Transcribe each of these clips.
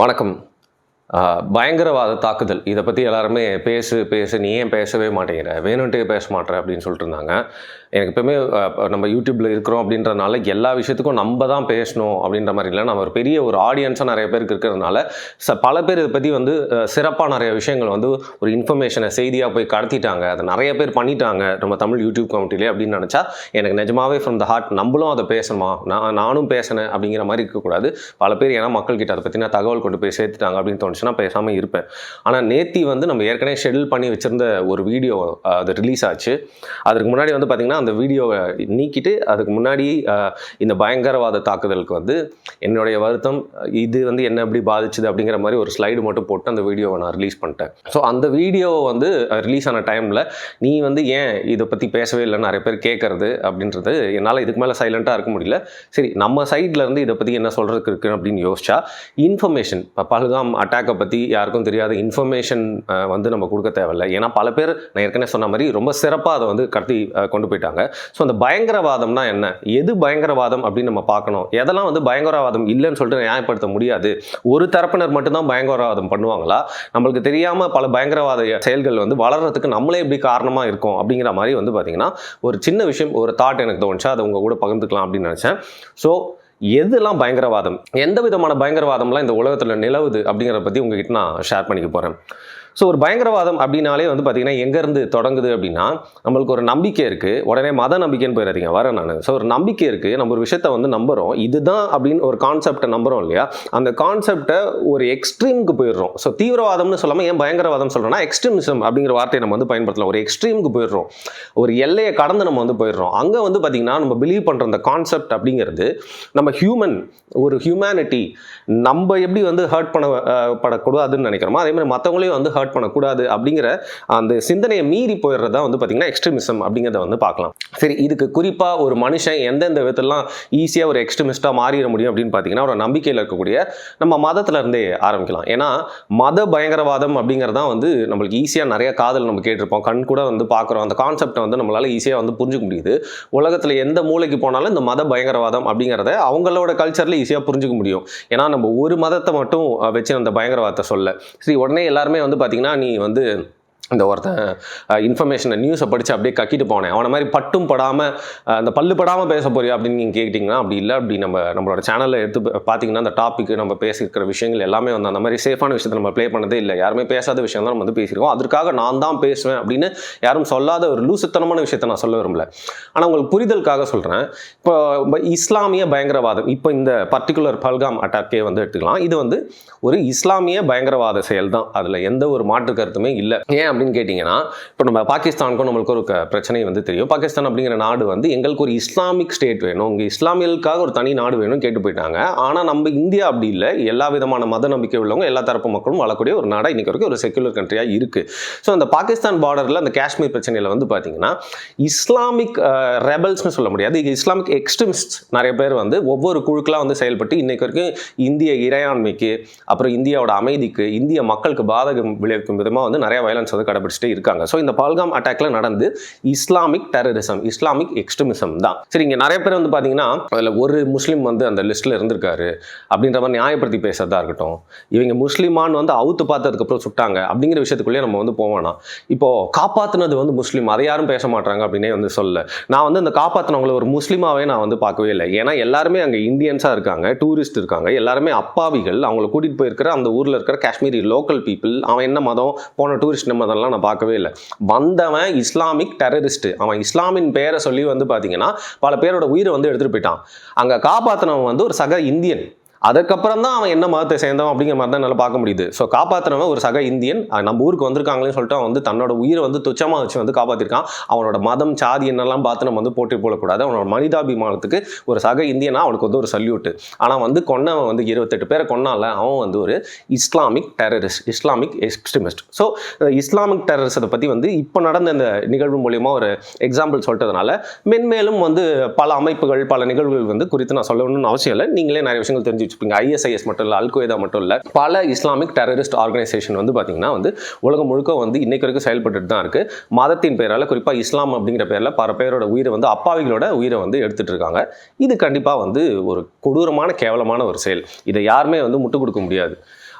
வணக்கம். பயங்கரவாத தாக்குதல். இதை பற்றி எல்லாருமே பேசு பேசு நீ ஏன் பேசவே மாட்டேங்கிற? வேணுன்ட்டே பேச மாட்டேற அப்படின்னு சொல்லிட்டு இருந்தாங்க. எனக்கு எப்பவுமே நம்ம யூடியூப்பில் இருக்கிறோம் அப்படின்றனால எல்லா விஷயத்துக்கும் நம்ம தான் பேசணும் அப்படின்ற மாதிரி இல்லை. நம்ம ஒரு பெரிய ஒரு ஆடியன்ஸாக நிறைய பேருக்கு இருக்கிறதுனால ச பல பேர் இதை பற்றி வந்து சிறப்பாக நிறைய விஷயங்கள் வந்து ஒரு இன்ஃபர்மேஷனை செய்தியாக போய் கடத்திட்டாங்க. அதை நிறைய பேர் பண்ணிட்டாங்க நம்ம தமிழ் யூடியூப் கமிட்டிலே அப்படின்னு நினச்சா எனக்கு நிஜமாவே ஃப்ரம் த ஹார்ட் நம்மளும் அதை பேசணுமா? நான் நானும் பேசினேன் அப்படிங்கிற மாதிரி இருக்கக்கூடாது. பல பேர் ஏன்னா மக்கள்கிட்ட அதை பற்றின தகவல் கொண்டு போய் சேர்த்துட்டாங்க அப்படின்னு தோணுச்சுன்னா பேசாமல் இருப்பேன். ஆனால் நேத்தி வந்து நம்ம ஏற்கனவே ஷெடியூல் பண்ணி வச்சிருந்த ஒரு வீடியோ அது ரிலீஸ் ஆச்சு. அதுக்கு முன்னாடி வந்து பார்த்திங்கன்னா அந்த வீடியோவை நீக்கிட்டு அதுக்கு முன்னாடி இந்த பயங்கரவாத தாக்குதலுக்கு வந்து என்னுடைய வருத்தம் இது வந்து என்ன எப்படி பாதிச்சுது அப்படிங்கிற மாதிரி ஒரு ஸ்லைடு மட்டும் போட்டு அந்த வீடியோவை நான் ரிலீஸ் பண்ணிட்டேன். ஸோ அந்த வீடியோவை வந்து ரிலீஸ் ஆன டைமில் நீ வந்து ஏன் இதை பற்றி பேசவே இல்லை நிறைய பேர் கேட்குறது அப்படின்றது என்னால் இதுக்கு மேலே சைலண்ட்டாக இருக்க முடியல. சரி நம்ம சைட்லேருந்து இதை பற்றி என்ன சொல்கிறதுக்கு இருக்கு அப்படின்னு யோசிச்சா இன்ஃபர்மேஷன் இப்போ பல்காம் அட்டாக்கை பற்றி யாருக்கும் தெரியாத. இன்ஃபர்மேஷன் வந்து நம்ம கொடுக்க தேவையில்லை. ஏன்னா பல பேர் நான் ஏற்கனவே சொன்ன மாதிரி ரொம்ப சிறப்பாக அதை வந்து கடத்தி கொண்டு போயிட்டாங்க. ஸோ அந்த பயங்கரவாதம்னா என்ன? எது பயங்கரவாதம் அப்படின்னு நம்ம பார்க்கணும். எதெல்லாம் வந்து பயங்கரவாதம் இல்லைன்னு சொல்லிட்டு நியாயப்படுத்த முடியாது. ஒரு தரப்பினர் மட்டும்தான் பயங்கரவாதம் பண்ணுவாங்களா? நம்மளுக்கு தெரியாமல் பல பயங்கரவாத செயல்கள் வந்து வளர்றதுக்கு நம்மளே எப்படி காரணமாக இருக்கும் அப்படிங்கிற மாதிரி வந்து பார்த்தீங்கன்னா ஒரு சின்ன விஷயம் ஒரு தாட் எனக்கு தோணுச்சு. அதை உங்கள் கூட பகிர்ந்துக்கலாம் அப்படின்னு நினச்சேன். ஸோ எதெல்லாம் பயங்கரவாதம்? எந்த விதமான பயங்கரவாதம்லாம் இந்த உலகத்தில் நிலவுது அப்படிங்கிறத பற்றி உங்ககிட்ட நான் ஷேர் பண்ணிக்க போகிறேன் ஸோ ஒரு பயங்கரவாதம் அப்படின்னாலே வந்து பார்த்திங்கன்னா எங்கேருந்து தொடங்குது அப்படின்னா நம்மளுக்கு ஒரு நம்பிக்கை இருக்குது உடனே மத நம்பிக்கைன்னு போயிடாதீங்க வரேன் நான். ஸோ ஒரு நம்பிக்கை இருக்குது நம்ம ஒரு விஷயத்தை வந்து நம்புகிறோம் இதுதான் அப்படின்னு ஒரு கான்செப்டை நம்புகிறோம் இல்லையா? அந்த கான்செப்டை ஒரு எக்ஸ்ட்ரீமுக்கு போயிடுறோம். ஸோ தீவிரவாதம்னு சொல்லாமல் ஏன் பயங்கரவாதம் சொல்கிறோன்னா எக்ஸ்ட்ரீமிசம் அப்படிங்கிற வார்த்தையை நம்ம வந்து பயன்படுத்தலாம். ஒரு எக்ஸ்ட்ரீமுக்கு போயிடுறோம். ஒரு எல்லையை கடந்து நம்ம வந்து போயிடுறோம். அங்கே வந்து பார்த்திங்கன்னா நம்ம பிலீவ் பண்ணுற அந்த கான்செப்ட் அப்படிங்கிறது நம்ம ஹியூமன் ஒரு ஹியூமனிட்டி நம்ம எப்படி வந்து ஹர்ட் பண்ண படக்கூடாதுன்னு நினைக்கிறோமோ அதே மாதிரி மற்றவங்களையும் வந்து ஹர்ட் பண்ணக்கூடாது அப்படிங்கிற அந்த சிந்தனையை மீறி போயிடுறதா வந்து பார்த்திங்கன்னா எக்ஸ்ட்ரீமிசம் அப்படிங்கிறத வந்து பார்க்கலாம். சரி இதுக்கு குறிப்பாக ஒரு மனுஷன் எந்தெந்த விதத்திலாம் ஈஸியாக ஒரு எக்ஸ்ட்ரீமிஸ்ட்டாக மாறிட முடியும் அப்படின்னு பார்த்தீங்கன்னா ஒரு நம்பிக்கையில் இருக்கக்கூடிய நம்ம மதத்துல இருந்தே ஆரம்பிக்கலாம். ஏன்னா மத பயங்கரவாதம் அப்படிங்கிறதான் வந்து நம்மளுக்கு ஈஸியாக நிறைய காதல் நம்ம கேட்டிருப்போம். கண் கூட வந்து பார்க்குறோம். அந்த கான்செப்டை வந்து நம்மளால ஈஸியாக வந்து புரிஞ்சுக்க முடியுது. உலகத்தில் எந்த மூலைக்கு போனாலும் இந்த மத பயங்கரவாதம் அப்படிங்கிறத அவங்களோட கல்ச்சரில் ஈஸியாக புரிஞ்சுக்க முடியும். ஏன்னா நம்ம ஒரு மதத்தை மட்டும் வச்சு அந்த பயங்கரவாதத்தை சொல்ல. சரி உடனே எல்லாருமே வந்து பார்த்தீங்கன்னா பார்த்தீங்கன்னா நீ வந்து இந்த ஒருத்தன் இன்ஃபர்மேஷனை நியூஸை படித்து அப்படியே கக்கிட்டு போனேன். அவனை மாதிரி பட்டும் படாமல் அந்த பல்லு படாமல் பேச போறியா அப்படின்னு நீங்கள் கேட்டிங்கன்னா அப்படி இல்லை. அப்படி நம்ம நம்மளோட சேனலில் எடுத்து பார்த்தீங்கன்னா அந்த டாப்பிக்கு நம்ம பேசியிருக்கிற விஷயங்கள் எல்லாமே வந்து அந்த மாதிரி சேஃபான விஷயத்தை நம்ம ப்ளே பண்ணதே இல்லை. யாருமே பேசாத விஷயம் தான் நம்ம வந்து பேசியிருக்கோம். அதற்காக நான் தான் பேசுவேன் அப்படின்னு யாரும் சொல்லாத ஒரு லூசுத்தனமான விஷயத்தை நான் சொல்ல விரும்பல. ஆனால் உங்களுக்கு புரிதலுக்காக சொல்கிறேன் இப்போ இஸ்லாமிய பயங்கரவாதம் இப்போ இந்த பர்டிகுலர் பல்காம் அட்டாக்கே வந்து எடுத்துக்கலாம். இது வந்து ஒரு இஸ்லாமிய பயங்கரவாத செயல் தான் அதில் எந்த ஒரு மாற்று கருத்துமே இல்லை. ஏன் அப்படின்னு கேட்டிங்கன்னா இப்போ நம்ம பாகிஸ்தானுக்கும் நம்மளுக்கு ஒரு பிரச்சனை வந்து தெரியும். பாகிஸ்தான் அப்படிங்கிற நாடு வந்து எங்களுக்கு ஒரு இஸ்லாமிக் ஸ்டேட் வேணும். இங்கே இஸ்லாமியர்களுக்காக ஒரு தனி நாடு வேணும் கேட்டு போயிட்டாங்க. ஆனால் நம்ம இந்தியா அப்படி இல்லை. எல்லா விதமான மத நம்பிக்கை உள்ளவங்க எல்லா தரப்பு மக்களும் வாழக்கூடிய ஒரு நாடாக இன்றைக்கி வரைக்கும் ஒரு செக்யூலர் கண்ட்ரியாக இருக்குது ஸோ அந்த பாகிஸ்தான் பார்டரில் அந்த காஷ்மீர் பிரச்சனையில் வந்து பார்த்தீங்கன்னா இஸ்லாமிக் ரெபல்ஸ்னு சொல்ல முடியாது. இஸ்லாமிக் எக்ஸ்ட்ரீமிஸ்ட் நிறைய பேர் வந்து ஒவ்வொரு குழுக்களாக வந்து செயல்பட்டு இன்றைக்கு வரைக்கும் இந்திய இறையாண்மைக்கு அப்புறம் இந்தியாவோட அமைதிக்கு இந்திய மக்களுக்கு பாதகம் விளைவிக்கும் விதமாக வந்து நிறைய வயலன்ஸ் வந்து கடைபிடிச்சிட்டே இருக்காங்க. ஸோ இந்த பால்காம் அட்டாக்ல நடந்து இஸ்லாமிக் டெரரிசம் இஸ்லாமிக் எக்ஸ்ட்ரீமிசம் தான். சரி இங்கே நிறைய பேர் வந்து பார்த்தீங்கன்னா அதில் ஒரு முஸ்லீம் வந்து அந்த லிஸ்ட்டில் இருந்திருக்காரு அப்படின்ற மாதிரி நியாயப்படுத்தி பேசுறதா இருக்கட்டும். இவங்க முஸ்லீமான்னு வந்து அவுத்து பார்த்ததுக்கப்புறம் சுட்டாங்க அப்படிங்கிற விஷயத்துக்குள்ளேயே நம்ம வந்து போவோம்னா இப்போ காப்பாற்றுனது வந்து முஸ்லீம் அதை யாரும் பேச மாட்டாங்க அப்படின்னே வந்து சொல்ல நான் வந்து அந்த காப்பாற்றினவங்கள ஒரு முஸ்லீமாவே நான் வந்து பார்க்கவே இல்லை. ஏன்னா எல்லாருமே அங்கே இந்தியன்ஸாக இருக்காங்க டூரிஸ்ட் இருக்காங்க. எல்லாருமே அப்பாவிகள். அவங்கள கூட்டிகிட்டு போயிருக்கிற அந்த ஊரில் இருக்கிற காஷ்மீரி லோக்கல் பீப்புள் அவன் என்ன மதம் போன டூரிஸ்ட் மதம்லாம் நான் பார்க்கவே இல்லை. வந்தவன் இஸ்லாமிக் டெரரிஸ்ட் அவன் இஸ்லாமின் பெயரை சொல்லி வந்து பார்த்தீங்கன்னா பல பேரோட உயிரை வந்து எடுத்துகிட்டு போயிட்டான். அங்கே காப்பாற்றினவன் வந்து ஒரு சக இந்தியன். அதுக்கப்புறம் தான் அவன் என்ன மதத்தை சேர்ந்தவன் அப்படிங்கிற மாதிரி தான் என்னால் பார்க்க முடியுது. ஸோ காப்பாற்றுறவன் ஒரு சக இந்தியன் நம்ம ஊருக்கு வந்திருக்காங்களேன்னு சொல்லிட்டு அவன் வந்து தன்னோட உயிரை வந்து துச்சமாக வச்சு வந்து காப்பாற்றிருக்கான் அவனோட மதம் சாதி என்னெல்லாம் பார்த்து நம்ம வந்து போட்டி போடக்கூடாது. அவனோட மனிதாபிமானத்துக்கு ஒரு சக இந்தியனா அவனுக்கு வந்து ஒரு சல்யூட்டு ஆனால் வந்து கொன்னவன் வந்து இருபத்தெட்டு பேரை கொன்னால அவன் வந்து ஒரு Islamic terrorist Islamic extremist so Islamic டெரரிசத்தை பற்றி வந்து இப்போ நடந்த இந்த நிகழ்வு மூலிமா ஒரு எக்ஸாம்பிள் சொல்லிட்டதுனால மென்மேலும் வந்து பல அமைப்புகள் பல நிகழ்வுகள் வந்து குறித்து நான் சொல்லணும்னு அவசியம் இல்லை. நீங்களே நிறைய விஷயங்கள் தெரிஞ்சு வச்சுப்பீங்க ஐஎஸ்ஐஎஸ் மட்டும் இல்லை அல்கொய்தா மட்டும் இல்லை பல இஸ்லாமிக் டெரரிஸ்ட் ஆர்கனைசேஷன் வந்து பார்த்தீங்கன்னா வந்து உலகம் முழுக்க வந்து இன்னைக்கு வரைக்கும் செயல்பட்டுட்டு தான் இருக்குது மதத்தின் பெயரால் குறிப்பாக இஸ்லாம் அப்படிங்கிற பேரில் பல பேரோட உயிரை வந்து அப்பாவிகளோட உயிரை வந்து எடுத்துகிட்டு இருக்காங்க. இது கண்டிப்பாக வந்து ஒரு கொடூரமான கேவலமான ஒரு செயல். இதை யாருமே வந்து முட்டு கொடுக்க முடியாது.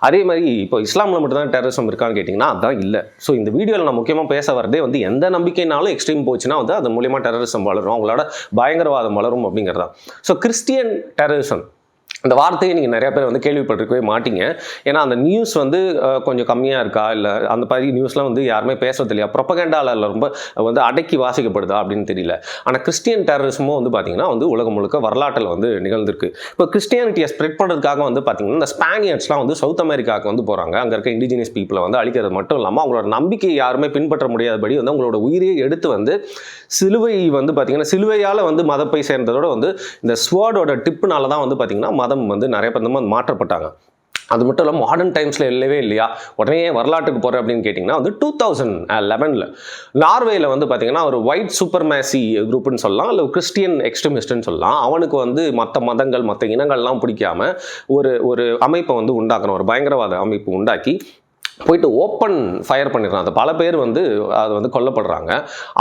அதே மாதிரி இப்போ இஸ்லாமில் மட்டும்தான் டெரரிசம் இருக்கான்னு கேட்டிங்கன்னா அதான் இல்லை. ஸோ இந்த வீடியோவில் நான் முக்கியமாக பேச வரதே வந்து எந்த நம்பிக்கைனாலும் எக்ஸ்ட்ரீம் போச்சுன்னா வந்து அது மூலியமாக டெரரிசம் வளரும். அவங்களோட பயங்கரவாதம் வளரும் அப்படிங்கிறதான் ஸோ கிறிஸ்டியன் டெரரிசம் அந்த வார்த்தையை நீங்கள் நிறைய பேர் வந்து கேள்விப்பட்டிருக்கவே மாட்டீங்க. ஏன்னா அந்த நியூஸ் வந்து கொஞ்சம் கம்மியாக இருக்கா? இல்லை அந்த மாதிரி நியூஸ்லாம் வந்து யாருமே பேசுறது இல்லையா? ப்ரொப்பகண்டாவில் ரொம்ப வந்து அடக்கி வாசிக்கப்படுதா? அப்படின்னு தெரியல. ஆனால் கிறிஸ்டியன் டெரரிசமும் வந்து பார்த்தீங்கன்னா வந்து உலகம் முழுக்க வரலாற்றில் வந்து நிகழ்ந்திருக்கு. இப்போ கிறிஸ்டியானிட்டியை ஸ்ப்ரெட் பண்ணுறதுக்காக வந்து பார்த்தீங்கன்னா இந்த ஸ்பானியர்ஸ்லாம் வந்து சவுத் அமெரிக்காவுக்கு வந்து போகிறாங்க அங்கே இருக்க இண்டிஜினியஸ் பீப்புளை வந்து அழிக்கிறது மட்டும் இல்லாமல் அவங்களோட நம்பிக்கையை யாருமே பின்பற்ற முடியாதபடி வந்து அவங்களோட உயிரியை எடுத்து வந்து சிலுவை வந்து பார்த்தீங்கன்னா சிலுவையால் வந்து மதப்பை சேர்ந்ததோட வந்து இந்த ஸ்வேர்டோட டிப்புனால தான் வந்து பார்த்தீங்கன்னா மதம் வந்து நிறைய பேர் வந்து மாற்றப்பட்டாங்க. அது மட்டும் இல்லாமல் மாடர்ன் டைம்ஸில் இல்லவே இல்லையா? உடனே வரலாற்றுக்கு போகிறேன் அப்படின்னு கேட்டிங்கன்னா வந்து டூ தௌசண்ட் லெவனில் நார்வேயில் வந்து பார்த்தீங்கன்னா ஒரு ஒயிட் சூப்பர்மேசி குரூப்னு சொல்லலாம் இல்லை கிறிஸ்டியன் எக்ஸ்ட்ரீமிஸ்ட்னு சொல்லலாம். அவனுக்கு வந்து மற்ற மதங்கள் மற்ற இனங்கள்லாம் பிடிக்காம ஒரு ஒரு அமைப்பை வந்து உண்டாக்கணும் ஒரு பயங்கரவாத அமைப்பு உண்டாக்கி போயிட்டு ஓப்பன் ஃபயர் பண்ணிடுறான். அது பல பேர் வந்து அது வந்து கொல்லப்படுறாங்க.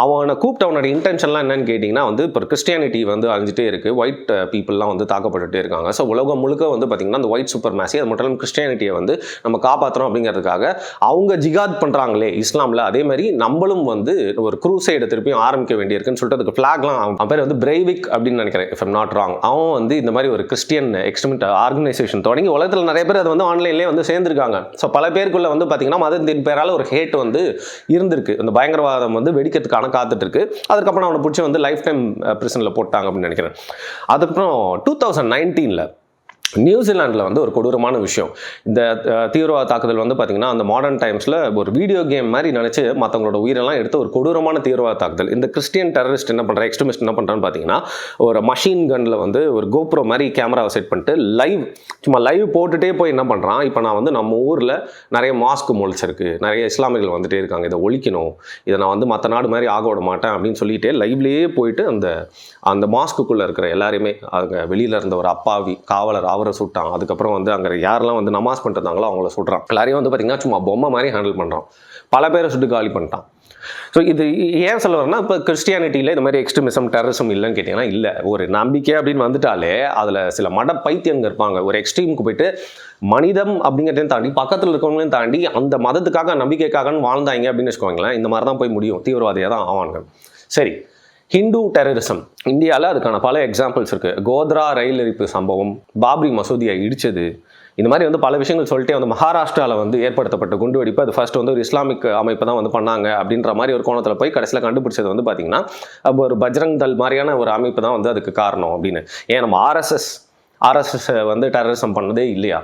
அவனை கூப்பிட்டு அவனோட இன்டென்ஷன்லாம் என்னன்னு கேட்டிங்கன்னா வந்து இப்போ கிறிஸ்டியானிட்டி வந்து அழிஞ்சிட்டே இருக்குது ஒயிட் பீப்புளெலாம் uh, வந்து தாக்கப்பட்டுட்டே இருக்காங்க. ஸோ உலகம் முழுக்க வந்து பார்த்திங்கன்னா அந்த ஒயிட் சூப்பர் மேசி அது மட்டும் இல்லாமல் கிறிஸ்டியானிட்டியை வந்து நம்ம காப்பாற்றுறோம் அப்படிங்கிறதுக்காக அவங்க ஜிகாத் பண்ணுறாங்களே இஸ்லாமில். அதே மாதிரி நம்மளும் வந்து ஒரு குரூசைடை திருப்பியும் ஆரம்பிக்க வேண்டியிருக்குன்னு சொல்லிட்டு அதுக்கு ஃப்ளாக்லாம் அவன் பேர் வந்து பிரேவிக் அப்படின்னு நினைக்கிறேன் இஃப் எம் நாட் ராங் அவன் வந்து இந்த மாதிரி ஒரு கிறிஸ்டியன் எக்ஸ்ட்ரிமிட் ஆர்கனைசேஷன் தொடங்கி உலகத்தில் நிறைய பேர் அது வந்து ஆன்லைன்லேயே வந்து சேர்ந்துருக்காங்க. ஸோ பல பேருக்குள்ள வந்து பார்த்தீங்கன்னா மதத்தின் பேரால் ஒரு ஹேட் வந்து இருந்திருக்கு. அந்த பயங்கரவாதம் வந்து வெடிக்கிறதுக்கான காத்துட்டு இருக்கு அதுக்கப்புறம் அவனை பிடிச்சி வந்து லைஃப் டைம் பிரிசனில் போட்டாங்க அப்படின்னு நினைக்கிறேன். அதுக்கப்புறம் டூ தௌசண்ட் நைன்டீனில் நியூசிலாண்டில் வந்து ஒரு கொடூரமான விஷயம். இந்த தீவிரவாத தாக்குதல் வந்து பார்த்திங்கன்னா அந்த மாடர்ன் டைம்ஸில் ஒரு வீடியோ கேம் மாதிரி நினச்சி மற்றவங்களோட உயிரெல்லாம் எடுத்து ஒரு கொடூரமான தீவிரவாத தாக்குதல். இந்த கிறிஸ்டியன் டெரரிஸ்ட் என்ன பண்ணுற எக்ஸ்ட்ரீமிஸ்ட் என்ன பண்ணுறான்னு பார்த்தீங்கன்னா ஒரு மஷின் கன்னில் வந்து ஒரு கோப்ரோ மாதிரி கேமராவை செட் பண்ணிட்டு லைவ் சும்மா லைவ் போட்டுகிட்டே போய் என்ன பண்ணுறான் இப்போ நான் வந்து நம்ம ஊரில் நிறைய மாஸ்க் முளைச்சிருக்கு நிறைய இஸ்லாமியர்கள் வந்துகிட்டே இருக்காங்க இதை ஒழிக்கணும் இதை நான் வந்து மற்ற நாடு மாதிரி ஆக விட மாட்டேன் அப்படின்னு சொல்லிட்டு லைவ்லேயே போயிட்டு அந்த அந்த மாஸ்க்குள்ளே இருக்கிற எல்லாரையுமே அங்கே வெளியில் இருந்த ஒரு அப்பாவி காவலர் அவரை சுட்டான். அதுக்கப்புறம் வந்து அங்கே யாரெல்லாம் வந்து நமாஸ் பண்ணிட்டுருந்தாங்களோ அவங்கள சுடுறான். எல்லாரையும் வந்து பார்த்திங்கன்னா சும்மா பொம்மை மாதிரி ஹேண்டில் பண்ணுறான் பல பேரை சுட்டு காலி பண்ணிட்டான். ஸோ இது ஏன் சொல்ல வரேன்னா இப்போ கிறிஸ்டியானிட்டியில் இந்த மாதிரி எக்ஸ்ட்ரீமிசம் டெரரிசம் இல்லைன்னு கேட்டிங்கன்னா இல்லை. ஒரு நம்பிக்கை அப்படின்னு வந்துட்டாலே அதில் சில மட பைத்தியங்க இருப்பாங்க. ஒரு எக்ஸ்ட்ரீமுக்கு போயிட்டு மனிதம் அப்படிங்கிறதையும் தாண்டி பக்கத்தில் இருக்கவங்களையும் தாண்டி அந்த மதத்துக்காக நம்பிக்கைக்காகன்னு வாழ்ந்தாங்க அப்படின்னு வச்சுக்கோங்களேன் இந்த மாதிரி தான் போய் முடியும். தீவிரவாதியாக தான் ஆவாங்க சரி. ஹிந்து டெரரிசம் இந்தியாவில் அதுக்கான பல எக்ஸாம்பிள்ஸ் இருக்குது கோத்ரா ரயில் எரிப்பு சம்பவம் பாப்ரி மசூதியை இடிச்சது. இந்த மாதிரி வந்து பல விஷயங்கள் சொல்லிட்டே வந்து மகாராஷ்டிராவில் வந்து ஏற்படுத்தப்பட்ட குண்டுவெடிப்பு அது ஃபர்ஸ்ட் வந்து ஒரு இஸ்லாமிக் அமைப்பு தான் வந்து பண்ணாங்க அப்படின்ற மாதிரி ஒரு கோணத்தில் போய் கடைசியில் கண்டுபிடிச்சது வந்து பார்த்திங்கன்னா அப்போ ஒரு பஜ்ரங் தல் மாதிரியான ஒரு அமைப்பு தான் வந்து அதுக்கு காரணம் அப்படின்னு. ஏன் நம்ம ஆர்எஸ்எஸ் ஆர்எஸ்எஸ் வந்து டெரரிசம் பண்ணதே இல்லையா?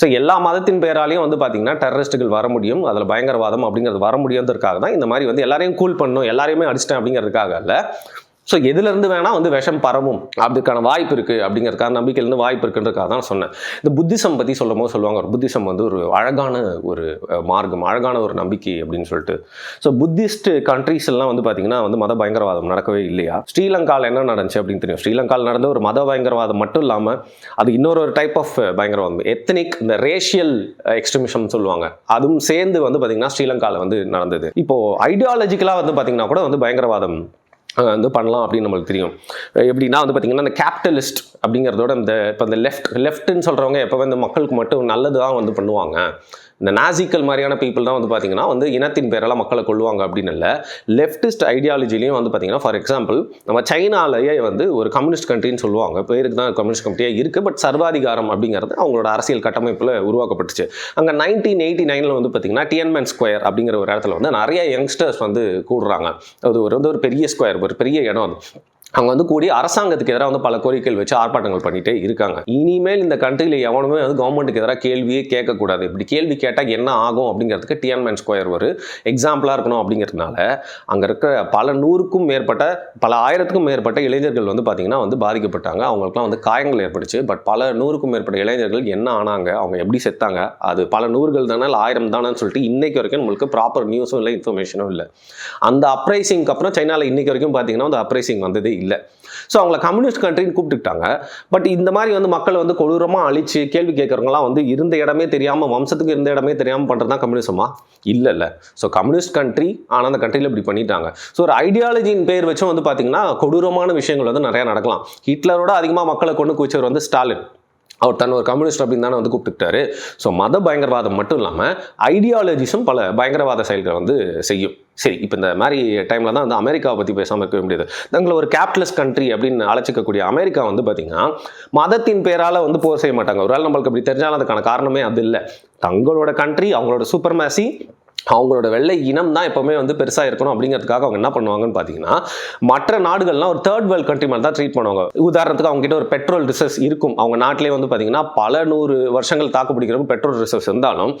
ஸோ எல்லா மதத்தின் பெயராலையும் வந்து பார்த்தீங்கன்னா டெரரிஸ்ட்டுகள் வர முடியும். அதில் பயங்கரவாதம் அப்படிங்கிறது வர முடியுன்றதுக்காக தான் இந்த மாதிரி வந்து எல்லாரையும் கூல் பண்ணணும் எல்லாரையுமே அடிச்சிட்டேன் அப்படிங்கிறதுக்காக இல்லை ஸோ எதுலேருந்து வேணால் வந்து விஷம் பரவும்? அதுக்கான வாய்ப்பு இருக்குது அப்படிங்கிறதுக்கான நம்பிக்கையிலேருந்து வாய்ப்பு இருக்குன்றக்காக தான் சொன்னேன். இந்த புத்திசம் பற்றி சொல்லும் போது சொல்லுவாங்க ஒரு புத்திசம் வந்து ஒரு அழகான ஒரு மார்க்கம் அழகான ஒரு நம்பிக்கை அப்படின்னு சொல்லிட்டு. ஸோ புத்திஸ்ட் கண்ட்ரீஸ் எல்லாம் வந்து பார்த்தீங்கன்னா வந்து மத பயங்கரவாதம் நடக்கவே இல்லையா? ஸ்ரீலங்காவில் என்ன நடந்துச்சு அப்படின்னு தெரியும். ஸ்ரீலங்காவில் நடந்த ஒரு மத பயங்கரவாதம் மட்டும் இல்லாமல் அது இன்னொரு ஒரு டைப் ஆஃப் பயங்கரவாதம் எத்தனிக் இந்த ரேஷியல் எக்ஸ்ட்ரீமிசம் சொல்லுவாங்க. அதுவும் சேர்ந்து வந்து பார்த்தீங்கன்னா ஸ்ரீலங்காவில் வந்து நடந்தது. இப்போ ஐடியாலஜிக்கலாக வந்து பார்த்தீங்கன்னா கூட வந்து பயங்கரவாதம் வந்து பண்ணலாம் அப்படின்னு நம்மளுக்கு தெரியும். எப்படின்னா வந்து பார்த்தீங்கன்னா இந்த கேபிட்டலிஸ்ட் அப்படிங்கிறதோட இந்த இப்போ இந்த லெஃப்ட் லெஃப்ட்டுன்னு சொல்கிறவங்க எப்போ வந்து மக்களுக்கு மட்டும் நல்லது தான் வந்து பண்ணுவாங்க. இந்த நாசிக்கல் மாதிரியான பீப்புள் தான் வந்து பார்த்தீங்கன்னா வந்து இனத்தின் பேரெல்லாம் மக்களை கொள்வாங்க அப்படின்னு இல்லை. லெஃப்டிஸ்ட் ஐடியாலஜிலையும் வந்து பார்த்தீங்கன்னா ஃபார் எக்ஸாம்பிள் நம்ம சைனாலேயே வந்து ஒரு கம்யூனிஸ்ட் கண்ட்ரின்னு சொல்லுவாங்க. பேருக்கு தான் கம்யூனிஸ்ட் கண்ட்ரியாக இருக்குது பட் சர்வாதிகாரம் அப்படிங்கிறது அவங்களோட அரசியல் கட்டமைப்பில் உருவாக்கப்பட்டுச்சு. அங்கே நைன்டீன் எயிட்டி நைனில் வந்து பார்த்தீங்கன்னா டிஎன்மென் ஸ்கொயர் அப்படிங்கிற ஒரு இடத்துல வந்து நிறைய யங்ஸ்டர்ஸ் வந்து கூடுறாங்க. அது ஒரு வந்து ஒரு பெரிய ஸ்கொயர் ஒரு பெரிய இடம் அது. அவங்க வந்து கூடி அரசாங்கத்துக்கு எதிராக வந்து பல கோரிக்கைகள் வச்சு ஆர்ப்பாட்டங்கள் பண்ணிட்டே இருக்காங்க. இனிமேல் இந்த கண்ட்ரியில் எவனுமே வந்து கவர்மெண்ட்டுக்கு எதிராக கேள்வியே கேட்கக்கூடாது. இப்படி கேள்வி கேட்டால் என்ன ஆகும் அப்படிங்கிறதுக்கு டிஎன்மேன் ஸ்கொயர் ஒரு எக்ஸாம்பிளாக இருக்கணும் அப்படிங்கிறதுனால அங்கே இருக்கிற பல நூறுக்கும் மேற்பட்ட பல ஆயிரத்துக்கும் மேற்பட்ட இளைஞர்கள் வந்து பார்த்திங்கன்னா வந்து பாதிக்கப்பட்டாங்க. அவங்களுக்குலாம் வந்து காயங்கள் ஏற்பட்டுச்சு. பட் பல நூறுக்கும் மேற்பட்ட இளைஞர்கள் என்ன ஆனாங்க? அவங்க எப்படி செத்தாங்க? அது பல நூறுகள் தானே இல்லை ஆயிரம் தானேன்னு சொல்லிட்டு இன்றைக்கு வரைக்கும் நம்மளுக்கு ப்ராப்பர் நியூஸும் இல்லை இன்ஃபர்மேஷனும் இல்லை. அந்த அப்ரைசிங்க்கு அப்புறம் சைனாவில் இன்றைக்கு வரைக்கும் பார்த்தீங்கன்னா அந்த அப்ரைசிங் வந்ததே இல்லை. ஸோ அவங்கள கம்யூனிஸ்ட் கண்ட்ரின்னு கூப்பிட்டுக்கிட்டாங்க. பட் இந்த மாதிரி வந்து மக்களை வந்து கொடூரமாக அழிச்சு கேள்வி கேட்குறவங்களாம் வந்து இருந்த இடமே தெரியாமல் வம்சத்துக்கு இருந்த இடமே தெரியாமல் பண்ணுறது தான் கம்யூனிசமா இல்லை இல்லை. ஸோ கம்யூனிஸ்ட் கண்ட்ரி ஆனால் அந்த கண்ட்ரியில் இப்படி பண்ணிட்டாங்க. ஸோ ஒரு ஐடியாலஜியின் பேர் வச்சும் வந்து பார்த்தீங்கன்னா கொடூரமான விஷயங்கள் வந்து நிறையா நடக்கலாம். ஹிட்லரோட அதிகமாக மக்களை கொண்டு குவிச்சவர் வந்து ஸ்டாலின். அவர் தன் ஒரு கம்யூனிஸ்ட் அப்படின்னு தானே வந்து கூப்பிட்டுக்கிட்டாரு. ஸோ மத பயங்கரவாதம் மட்டும் இல்லாமல் ஐடியாலஜிஸும் பல பயங்கரவாத செயல்களை வந்து செய்யும். சரி இப்போ இந்த மாதிரி டைமில் தான் வந்து அமெரிக்காவை பற்றி பேசாமல் இருக்க முடியாது. தங்களை ஒரு கேபிட்டலிஸ்ட் கண்ட்ரி அப்படின்னு அழைச்சிக்கக்கூடிய அமெரிக்கா வந்து பார்த்திங்கன்னா மதத்தின் பேரால் வந்து போர் செய்ய மாட்டாங்க. ஒரு வேளை நம்மளுக்கு அப்படி தெரிஞ்சாலும் அதுக்கான காரணமே அது இல்லை. தங்களோட கண்ட்ரி அவங்களோட சூப்பர் மேசி அவங்களோட வெள்ளை இனம் தான் எப்போவுமே வந்து பெருசாக இருக்கணும் அப்படிங்கிறதுக்காக அவங்க என்ன பண்ணுவாங்கன்னு பார்த்தீங்கன்னா மற்ற நாடுகள்லாம் ஒரு தேர்ட் வேர்ல்டு கண்ட்ரி மாதிரி தான் ட்ரீட் பண்ணுவாங்க. உதாரணத்துக்கு அவங்ககிட்ட ஒரு பெட்ரோல் ரிசர்வ்ஸ் இருக்கும். அவங்க நாட்டிலே வந்து பார்த்தீங்கன்னா பல நூறு வருஷங்கள் தாக்கு பிடிக்கிறப்ப பெட்ரோல் ரிசர்வ்ஸ் இருந்தாலும்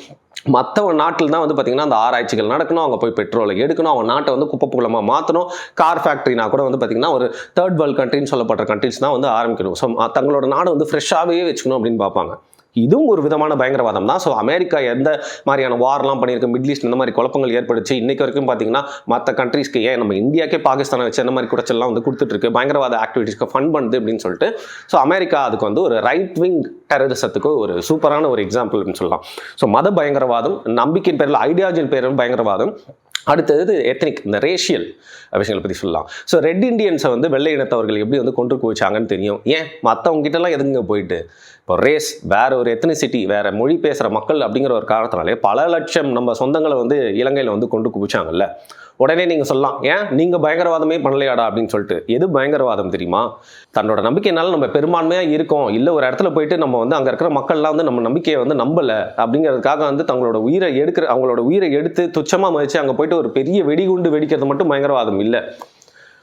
மற்ற நாட்டில் தான் வந்து பார்த்தீங்கன்னா அந்த ஆராய்ச்சிகள் நடக்கணும். அவங்க போய் பெட்ரோலை எடுக்கணும். அவங்க நாட்டை வந்து குப்பை மாற்றணும் கார் ஃபேக்ட்ரினா கூட வந்து பார்த்தீங்கன்னா ஒரு தேர்ட் வேர்ல்டு கண்ட்ரின்னு சொல்லப்படுற கண்ட்ரிஸ் தான் வந்து ஆரம்பிக்கணும். ஸோ தங்களோட நாடு வந்து ஃப்ரெஷ்ஷாகவே வச்சுக்கணும் அப்படின்னு பார்ப்பாங்க. இதுவும் ஒரு விதமான பயங்கரவாதம் தான். ஸோ அமெரிக்கா எந்த மாதிரியான வார்லாம் பண்ணியிருக்கு? மிடில் ஈஸ்ட் இந்த மாதிரி குழப்பங்கள் ஏற்படுச்சு. இன்னைக்கு வரைக்கும் பார்த்தீங்கன்னா மற்ற கண்ட்ரீஸ்க்கு ஏன் நம்ம இந்தியாக்கே பாகிஸ்தானை வச்சு இந்த மாதிரி குடைச்சல்லாம் வந்து கொடுத்துட்டு இருக்கு பயங்கரவாத ஆக்டிவிட்டிஸ்க்கு ஃபண்ட் பண்ணுது அப்படின்னு சொல்லிட்டு. ஸோ அமெரிக்கா அதுக்கு வந்து ஒரு ரைட் விங் டெரரிசத்துக்கு ஒரு சூப்பரான ஒரு எக்ஸாம்பிள் அப்படின்னு சொல்லலாம். ஸோ மத பயங்கரவாதம் நம்பிக்கையின் பேரில் ஐடியாலஜியின் பேரில் பயங்கரவாதம் அடுத்தது எத்னிக் இந்த ரேஷியல் விஷயங்களை பற்றி சொல்லலாம். ஸோ ரெட் இண்டியன்ஸை வந்து வெள்ளை இனத்தவர்கள் எப்படி வந்து கொண்டு குவிச்சாங்கன்னு தெரியும். ஏன்? மற்றவங்க கிட்டலாம் எதுங்க போயிட்டு? இப்போ ரேஸ் வேற ஒரு எத்தனிசிட்டி வேறு மொழி பேசுகிற மக்கள் அப்படிங்கிற ஒரு காரணத்தினாலே பல லட்சம் நம்ம சொந்தங்களை வந்து இலங்கையில் வந்து கொண்டு குவிச்சாங்கல்ல. உடனே நீங்கள் சொல்லலாம் ஏன்? நீங்கள் பயங்கரவாதமே பண்ணலையாடா? அப்படின்னு சொல்லிட்டு. எது பயங்கரவாதம் தெரியுமா? தன்னோட நம்பிக்கைனால நம்ம பெரும்பான்மையாக இருக்கோம். இல்லை ஒரு இடத்துல போயிட்டு நம்ம வந்து அங்கே இருக்கிற மக்கள்லாம் வந்து நம்ம நம்பிக்கையை வந்து நம்பலை. அப்படிங்கிறதுக்காக வந்து தங்களோட உயிரை எடுக்கிற அவங்களோட உயிரை எடுத்து துச்சமாக மதித்து அங்கே போயிட்டு ஒரு பெரிய வெடிகுண்டு வெடிக்கிறது மட்டும் பயங்கரவாதம் இல்லை.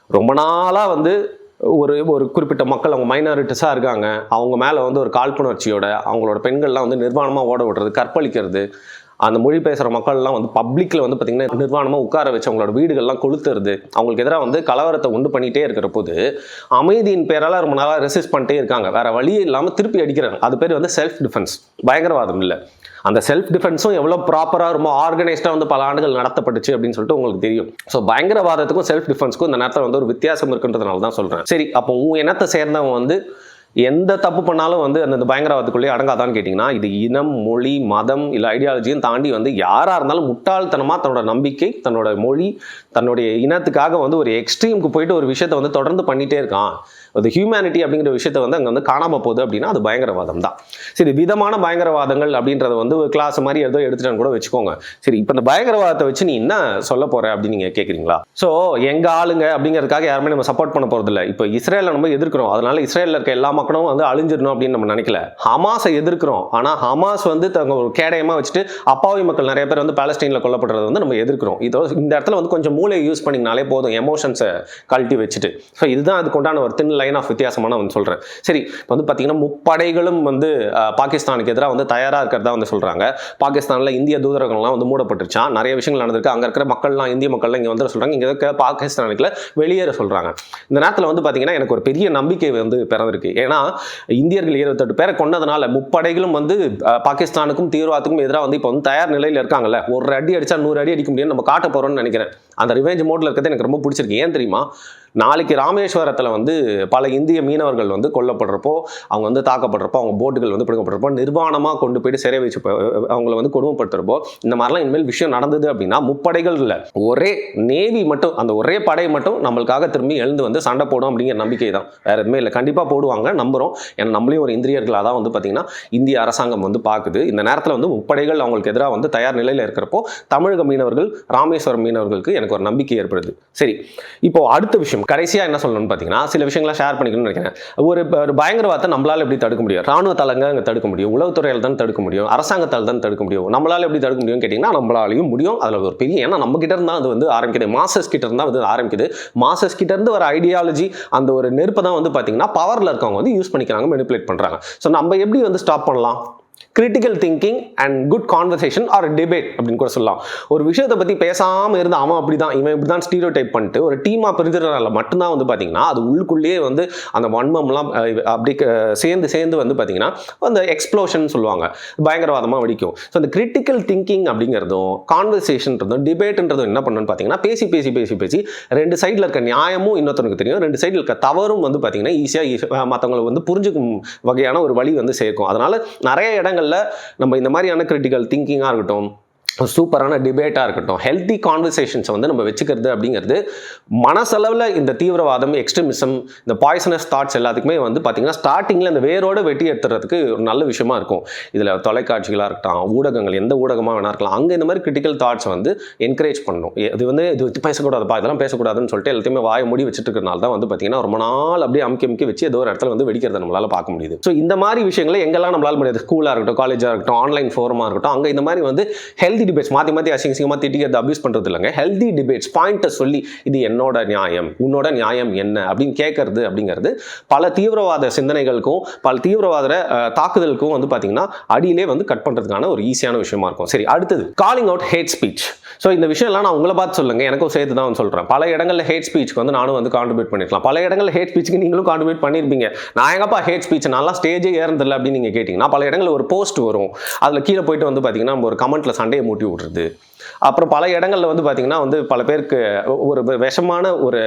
ரொம்ப நாளாக வந்து ஒரு ஒரு குறிப்பிட்ட மக்கள் அவங்க மைனாரிட்டிஸாக இருக்காங்க. அவங்க மேலே வந்து ஒரு காழ்ப்புணர்ச்சியோட அவங்களோட பெண்கள்லாம் வந்து நிர்வாணமாக ஓட விடுறது கற்பழிக்கிறது அந்த மொழி பேசுகிற மக்கள்லாம் வந்து பப்ளிக்கில் வந்து பார்த்திங்கன்னா நிர்வாணமாக உட்கார வச்சு அவங்களோட வீடுகள்லாம் கொளுத்துறது அவங்களுக்கு எதிராக வந்து கலவரத்தை உண்டு பண்ணிகிட்டே இருக்கிற போது அமைதியின் பேரால் ரொம்ப நாளாக ரெசிஸ்ட் பண்ணிட்டே இருக்காங்க. வேறு வழியே இல்லாமல் திருப்பி அடிக்கிறாங்க. அது பேர் வந்து செல்ஃப் டிஃபென்ஸ் பயங்கரவாதம் இல்லை. அந்த செல்ஃப் டிஃபென்ஸும் எவ்வளோ ப்ராப்பராக ரொம்ப ஆர்கனைஸ்டாக வந்து பல ஆண்டுகள் நடத்தப்பட்டுச்சு அப்படின்னு சொல்லிட்டு உங்களுக்கு தெரியும். ஸோ பயங்கரவாதத்துக்கும் செல்ஃப் டிஃபென்ஸ்க்கும் இந்த நேரத்தில் வந்து ஒரு வித்தியாசம் இருக்குன்றதுனால தான் சொல்கிறேன் சரி அப்போ உன் இனத்தை சேர்ந்தவன் வந்து எந்த தப்பு பண்ணாலும் வந்து அந்த பயங்கரவாதத்துக்குள்ளேயே அடங்காதான்னு கேட்டிங்கன்னா இது இனம் மொழி மதம் இல்லை ஐடியாலஜியும் தாண்டி வந்து யாராக இருந்தாலும் முட்டாள்தனமாக தன்னோட நம்பிக்கை தன்னோட மொழி தன்னுடைய இனத்துக்காக வந்து ஒரு எக்ஸ்ட்ரீமுக்கு போயிட்டு ஒரு விஷயத்தை வந்து தொடர்ந்து பண்ணிகிட்டே இருக்கான். அது ஹியூமனிட்டி அப்படிங்கிற விஷயத்த வந்து அங்கே வந்து காணாமல் போகுது அப்படின்னா அது பயங்கரவாதம் தான் சரி விதமான பயங்கரவாதங்கள் அப்படின்றத வந்து ஒரு கிளாஸ் மாதிரி ஏதோ எடுத்துட்டான்னு கூட வச்சுக்கோங்க. சரி இப்போ இந்த பயங்கரவாதத்தை வச்சு நீ என்ன சொல்ல போற அப்படின்னு நீங்கள் கேட்குறீங்களா ஸோ எங்கள் ஆளுங்க அப்படிங்கிறதுக்காக யாருமே நம்ம சப்போர்ட் பண்ண போகிறதில்ல இப்போ இஸ்ரேலை நம்ம எதிர்க்கிறோம். அதனால இஸ்ரேலில் இருக்க எல்லா மக்களும் வந்து அழிஞ்சிடணும் அப்படின்னு நம்ம நினைக்கல. ஹமாஸை எதிர்க்கிறோம். ஆனால் ஹமாஸ் வந்து தங்க ஒரு கேடயமாக வச்சுட்டு அப்பாவி மக்கள் நிறைய பேர் வந்து பாலஸ்டீனில் கொல்லப்படுறத வந்து நம்ம எதிர்க்கிறோம். இதோ இந்த இடத்துல வந்து கொஞ்சம் மூளையை யூஸ் பண்ணிங்கனாலே போதும் எமோஷன்ஸை கழட்டி வச்சுட்டு. ஸோ இதுதான் அதுக்கு உண்டான ஒரு தின் லைன் ஆஃப் வித்தியாசமான வந்து சொல்கிறேன் சரி இப்போ வந்து பார்த்தீங்கன்னா முப்படைகளும் வந்து பாகிஸ்தானுக்கு எதிராக வந்து தயாராக இருக்கிறதா வந்து சொல்கிறாங்க பாகிஸ்தானில் இந்திய தூதரகங்கள்லாம் வந்து மூடப்பட்டுருச்சான் நிறைய விஷயங்கள் நடந்திருக்கு. அங்கே இருக்கிற மக்கள்லாம் இந்திய மக்கள்லாம் இங்கே வந்து சொல்கிறாங்க இங்கே இருக்கிற பாகிஸ்தானுக்குள்ள வெளியேற சொல்கிறாங்க இந்த நேரத்தில் வந்து பார்த்தீங்கன்னா எனக்கு ஒரு பெரிய நம்பிக்கை வந்து பிறந்திருக்கு. ஏன்னா இந்தியர்கள் இருபத்தெட்டு பேரை கொண்டதுனால முப்படைகளும் வந்து பாகிஸ்தானுக்கும் தீவிரவாதத்துக்கும் எதிராக வந்து இப்போ வந்து தயார் நிலையில் இருக்காங்கல்ல. ஒரு அடி அடித்தா நூறு அடி அடிக்க முடியும்னு நம்ம காட்ட போகிறோம்னு நினைக்கிறேன். அந்த ரிவெஞ்ச் மோட்டில் இருக்கிறது எனக்கு ரொம்ப பிடிச்சிருக்கு. ஏன் தெரியுமா? நாளைக்கு ராமேஸ்வரத்தில் வந்து பல இந்திய மீனவர்கள் வந்து கொல்லப்படுறப்போ அவங்க வந்து தாக்கப்படுறப்போ அவங்க போட்டுகள் வந்து பிடிக்கப்படுறப்போ நிர்வாணமாக கொண்டு போயிட்டு சிறை வச்சு அவங்கள வந்து கொடுமைப்படுத்துறப்போ இந்த மாதிரிலாம் இனிமேல் விஷயம் நடந்தது அப்படின்னா முப்படைகள் இல்லை. ஒரே நேவி மட்டும் அந்த ஒரே படை மட்டும் நம்மளுக்காக திரும்பி எழுந்து வந்து சண்டை போடும் அப்படிங்கிற நம்பிக்கை தான். வேற எதுவுமே இல்லை. கண்டிப்பாக போடுவாங்க நம்புகிறோம் ஏன்னா நம்மளையும் ஒரு இந்திரியர்களாக தான் வந்து பார்த்திங்கன்னா இந்திய அரசாங்கம் வந்து பார்க்குது இந்த நேரத்தில் வந்து முப்படைகள் அவங்களுக்கு எதிராக வந்து தயார் நிலையில் இருக்கிறப்போ தமிழக மீனவர்கள் ராமேஸ்வரம் மீனவர்களுக்கு எனக்கு ஒரு நம்பிக்கை ஏற்படுது. சரி இப்போ அடுத்த விஷயம். கடைசியாக என்ன சொல்லணும்னு பார்த்தீங்கன்னா சில விஷயங்களை ஷேர் பண்ணிக்கணும்னு நினைக்கிறேன். ஒரு ஒரு பயங்கரவாதத்தை நம்மளால் எப்படி தடுக்க முடியும்? ராணுவ தலங்க அங்கே தடுக்க முடியும். உளவுத்துறையில் தான் தடுக்க முடியும்? அரசாங்கத்தால் தான் தடுக்க முடியும்? நம்மளால் எப்படி தடுக்க முடியும்னு கேட்டிங்கன்னா நம்மளாலையும் முடியும். அதில் ஒரு பெரிய ஏன்னா நம்ம கிட்ட இருந்தால் அது வந்து ஆரம்பிக்குது. மாசஸ் கிட்ட இருந்தால் வந்து ஆரம்பிக்குது. மாசஸ் கிட்ட இருந்து வர ஐடியாலஜி அந்த ஒரு நெருப்பை தான் வந்து பார்த்தீங்கன்னா பவரில் இருக்கவங்க வந்து யூஸ் பண்ணிக்கிறாங்க மெனிப்புலேட் பண்ணுறாங்க ஸோ நம்ம எப்படி வந்து ஸ்டாப் பண்ணலாம்? Critical thinking and good conversation or debate அப்படின்னு கூட சொல்லலாம். ஒரு விஷயத்தை பற்றி பேசாமல் இருந்து அவன் அப்படி தான் இவன் இப்படி தான் ஸ்டீரியோ டைப் பண்ணிட்டு ஒரு டீமாக பிரிஞ்சிடறனால மட்டும்தான் வந்து பார்த்தீங்கன்னா அது உள்ளுக்குள்ளேயே வந்து அந்த வன்மம்லாம் அப்படி சேர்ந்து சேர்ந்து வந்து பார்த்தீங்கன்னா அந்த எக்ஸ்ப்ளோஷன் சொல்லுவாங்க. பயங்கரவாதமாக வெடிக்கும். ஸோ அந்த கிரிட்டிக்கல் திங்கிங் அப்படிங்கிறதும் கான்வர்சேஷன்றதும் டிபேட்ன்றதும் என்ன பண்ணணும்னு பார்த்தீங்கன்னா பேசி பேசி பேசி பேசி ரெண்டு சைடில் இருக்க நியாயமும் இன்னொருத்தனுக்கு தெரியும். ரெண்டு சைடில் இருக்க தவறும் வந்து பார்த்தீங்கன்னா ஈஸியாக மற்றவங்களை வந்து புரிஞ்சுக்கும் வகையான ஒரு வழி வந்து சேர்க்கும். அதனால் நிறைய இடங்கள் இடங்கள்ல நம்ம இந்த மாதிரியான கிரிட்டிக்கல் திங்கிங்காக இருக்கட்டும் சூப்பரான டிபேட்டாக இருக்கட்டும் ஹெல்த்தி கான்வர்சேஷன்ஸை வந்து நம்ம வச்சுக்கிறது அப்படிங்கிறது மனசளவில் இந்த தீவிரவாதம் எக்ஸ்ட்ரீமிசம் இந்த பாய்சனஸ் தாட்ஸ் எல்லாத்துக்குமே வந்து பார்த்திங்கன்னா ஸ்டார்டிங்கில் இந்த வேரோடு வெட்டி எடுத்துறதுக்கு ஒரு நல்ல விஷயமா இருக்கும். இதில் தொலைக்காட்சிகளாக இருக்கட்டும் ஊடகங்கள் எந்த ஊடகமாக வேணா இருக்கலாம். அங்கே இந்த மாதிரி கிரிட்டிக்கல் தாட்ஸ் வந்து என்கரேஜ் பண்ணணும். இது வந்து இது பேசக்கூடாதுப்பா இதெல்லாம் பேசக்கூடாதுன்னு சொல்லிட்டு எல்லாத்தையுமே வாய மூடி வச்சுட்டு இருக்கிறனால தான் வந்து பார்த்திங்கன்னா ரொம்ப நாள் அப்படியே அமுக்கி அமுக்கி வச்சு ஏதோ ஒரு இடத்துல வந்து வெடிக்கிறத நம்மளால் பார்க்க முடியுது. ஸோ இந்த மாதிரி விஷயங்களை எங்கெல்லாம் நம்மளால் முடியாது? ஸ்கூலாக இருக்கட்டும் காலேஜாக இருக்கட்டும் ஆன்லைன் ஃபோரமாக இருக்கட்டும் அங்கே இந்த மாதிரி வந்து ஹெல்த் டிபேட்ஸ் மாற்றி மாற்றி அசிங்கசிங்கமாக திட்டிக்கிறது அபியூஸ் பண்ணுறது இல்லைங்க ஹெல்தி டிபேட்ஸ் பாயிண்ட்டை சொல்லி இது என்னோட நியாயம் உன்னோட நியாயம் என்ன? அப்படின்னு கேட்கறது அப்படிங்கிறது பல தீவிரவாத சிந்தனைகளுக்கும் பல தீவிரவாத தாக்குதலுக்கும் வந்து பார்த்தீங்கன்னா அடியிலே வந்து கட் பண்ணுறதுக்கான ஒரு ஈஸியான விஷயமா இருக்கும். சரி அடுத்தது calling out hate speech so இந்த விஷயம்லாம் நான் உங்களை பார்த்து சொல்லுங்க. எனக்கும் சேர்த்து தான் சொல்கிறேன் பல இடங்களில் ஹேட் ஸ்பீச்சுக்கு வந்து நானும் வந்து கான்ட்ரிபியூட் பண்ணிருக்கலாம். பல இடங்களில் ஹேட் ஸ்பீச்சுக்கு நீங்களும் கான்ட்ரிபியூட் பண்ணியிருப்பீங்க நான் எங்கப்பா ஹேட் ஸ்பீச் நல்லா ஸ்டேஜே ஏறதில்லை அப்படின்னு நீங்கள் கேட்டிங்கன்னா பல இடங்களில் ஒரு போஸ்ட் வரும். அதில் கீழே போயிட்டு வந்து பார்த்தீங்கன்னா நம்ம ஒரு கமெண்ட்டில் சண்டையை மூட்டி விட்றது. அப்புறம் பல இடங்களில் வந்து பார்த்தீங்கன்னா வந்து பல பேருக்கு ஒரு விஷமான ஒரு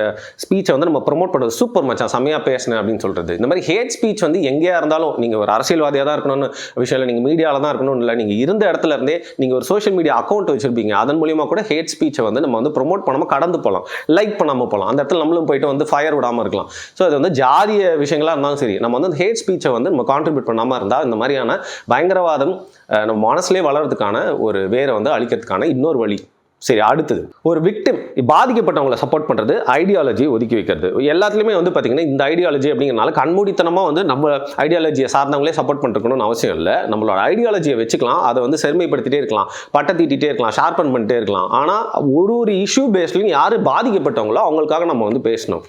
ஸ்பீச்சை வந்து நம்ம ப்ரொமோட் பண்ணுறது சூப்பர் மச்சான் செம்மையாக பேசினேன் அப்படின்னு சொல்கிறது இந்த மாதிரி ஹேட் ஸ்பீச் வந்து எங்கேயா இருந்தாலும் நீங்கள் ஒரு அரசியல்வாதியாக தான் இருக்கணும்னு விஷயம் இல்லை நீங்கள் மீடியாவில் தான் இருக்கணும்னு இல்லை நீங்கள் இருந்த இடத்துல இருந்தே நீங்கள் ஒரு சோஷியல் மீடியா அக்கௌண்ட் வச்சிருப்பீங்க. அதன் மூலியமாக கூட ஹேட் ஸ்பீச்சை வந்து நம்ம வந்து ப்ரொமோட் பண்ணாமல் கடந்து போகலாம் லைக் பண்ணாமல் போகலாம் அந்த இடத்துல நம்மளும் போயிட்டு வந்து ஃபயர் விடாமல் இருக்கலாம். ஸோ அது வந்து ஜாதிய விஷயங்களாக இருந்தாலும் சரி நம்ம வந்து ஹேட் ஸ்பீச்சை வந்து நம்ம கான்ட்ரிபியூட் பண்ணாமல் இருந்தால் இந்த மாதிரியான பயங்கரவாதம் நம்ம மனசுலேயே வளர்றதுக்கான ஒரு வேரை வந்து அழிக்கிறதுக்கான இன்னொரு வழி சரி அடுத்தது. ஒரு விக்டிம் பாதிக்கப்பட்டவங்களை சப்போர்ட் பண்ணுறது ஐடியாலஜி ஒதுக்கி வைக்கிறது. எல்லாத்துலேயுமே வந்து பார்த்தீங்கன்னா இந்த ஐடியாலஜி அப்படிங்கிறனால கண்மூடித்தனமாக வந்து நம்ம ஐடியாலஜியை சார்ந்தவங்களே சப்போர்ட் பண்ணிருக்கணும்னு அவசியம் இல்லை. நம்மளோட ஐடியாலஜியை வச்சுக்கலாம் அதை வந்து செருமைப்படுத்திட்டே இருக்கலாம் பட்டை தீட்டிகிட்டே இருக்கலாம் ஷார்பன் பண்ணிட்டே இருக்கலாம். ஆனால் ஒரு ஒரு இஷ்யூ பேஸ்லையும் யார் பாதிக்கப்பட்டவங்களோ அவங்களுக்காக நம்ம வந்து பேசணும்.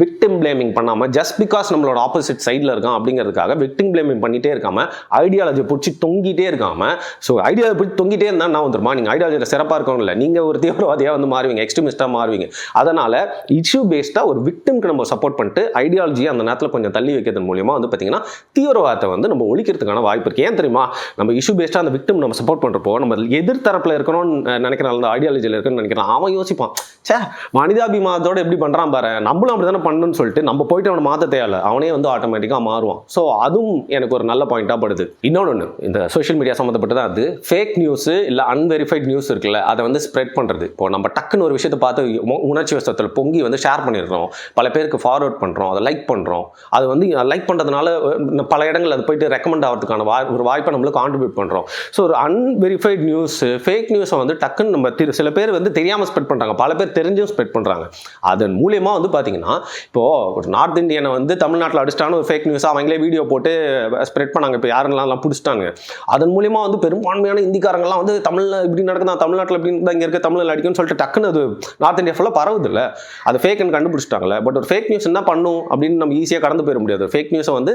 விக்டிம் பிளேமிங் பண்ணாமல் ஜஸ்ட் பிகாஸ் நம்மளோட ஆப்போசிட் சைடில் இருக்கான் அப்படிங்கிறதுக்காக விக்டிம் பிளேமிங் பண்ணிட்டே இருக்காமல் ஐடியாலஜி பிடிச்சி தொங்கிட்டே இருக்காமல் ஸோ ஐடியாலஜி பிடிச்சி தொங்கிட்டே இருந்தால் நான் வந்துருமா? நீங்கள் ஐடியாலஜியில் சிறப்பாக இருக்கணும் இல்லை. நீங்கள் ஒரு தீவிரவாதியாக வந்து மாறுவீங்க எக்ஸ்ட்ரீமிஸ்ட்டாக மாறுவீங்க. அதனால் இஷ்யூ பேஸ்டாக ஒரு விக்டிம்க்கு நம்ம சப்போர்ட் பண்ணிட்டு ஐடியாலஜியை அந்த நேரத்தில் கொஞ்சம் தள்ளி வைக்கிறது மூலியமாக வந்து பார்த்தீங்கன்னா தீவிரவாதத்தை வந்து நம்ம ஒழிக்கிறதுக்கான வாய்ப்பு இருக்குது ஏன் தெரியுமா? நம்ம இஷ்யூ பேஸ்டாக அந்த விக்டிம் நம்ம சப்போர்ட் பண்ணுறப்போ நம்ம எதிர்த்தரப்பில் இருக்கணும்னு நினைக்கிற அந்த ஐடியாலஜியில் இருக்குன்னு நினைக்கிறேன். அவன் யோசிப்பான் சே மனிதாபிமானத்தோட எப்படி பண்ணுறான் பாரு. நம்மளும் அப்படி தானே பண்ணணும்னு சொல்லிட்டு நம்ம போயிட்டு அவனை மாற்ற தேவையில்ல. அவனே வந்து ஆட்டோமேட்டிக்காக மாறுவான். ஸோ அதுவும் எனக்கு ஒரு நல்ல பாயிண்டாக படுது. இன்னொன்று இந்த சோஷியல் மீடியா சம்மந்தப்பட்டது அது. ஃபேக் நியூஸ் இல்லை அன்வெரிஃபைட் நியூஸ் இருக்குல்ல அதை வந்து ஸ்ப்ரெட் பண்ணுறது இப்போ நம்ம டக்குன்னு ஒரு விஷயத்தை பார்த்து உணர்ச்சி வசத்தில் பொங்கி வந்து ஷேர் பண்ணிடுறோம். பல பேருக்கு ஃபார்வர்ட் பண்ணுறோம் அதை லைக் பண்ணுறோம் அது வந்து லைக் பண்ணுறதுனால பல இடங்கள் அது போயிட்டு ரெக்கமெண்ட் ஆகிறதுக்கான வாய் ஒரு வாய்ப்பை நம்மளுக்கு கான்ட்ரிபியூட் பண்ணுறோம் ஸோ ஒரு அன்வெரிஃபைட் நியூஸ் ஃபேக் நியூஸை வந்து டக்குன்னு நம்ம திரு- சில பேர் வந்து தெரியாமல் ஸ்ப்ரெட் பண்ணுறாங்க பல பேர் தெரிஞ்சும் ஸ்ப்ரெட் பண்ணுறாங்க அதன் மூலியமாக வந்து பார்த்தீங்கன்னா இப்போது ஒரு நார்த் இந்தியனை வந்து தமிழ்நாட்டில் அடிச்சிட்டான்னு ஒரு ஃபேக் நியூஸாக அவங்களே வீடியோ போட்டு ஸ்ப்ரெட் பண்ணாங்க. இப்போ யாருங்களாம் எல்லாம் பிடிச்சிட்டாங்க. அதன் மூலியமாக வந்து பெரும்பான்மையான இந்திக்காரங்களாம் வந்து தமிழில் இப்படி நடக்குதா தமிழ்நாட்டில் இப்படி இருந்தால் இங்கே இருக்க தமிழில் அடிக்கும்னு சொல்லிட்டு டக்குன்னு அது நார்த் இந்தியா ஃபுல்லாக பரவுது இல்லை அது ஃபேக்குன்னு கண்டுபிடிச்சிட்டாங்களே பட் ஒரு ஃபேக் நியூஸ் என்ன பண்ணும் அப்படின்னு நம்ம ஈஸியாக கடந்து போயிட முடியாது. ஃபேக் நியூஸை வந்து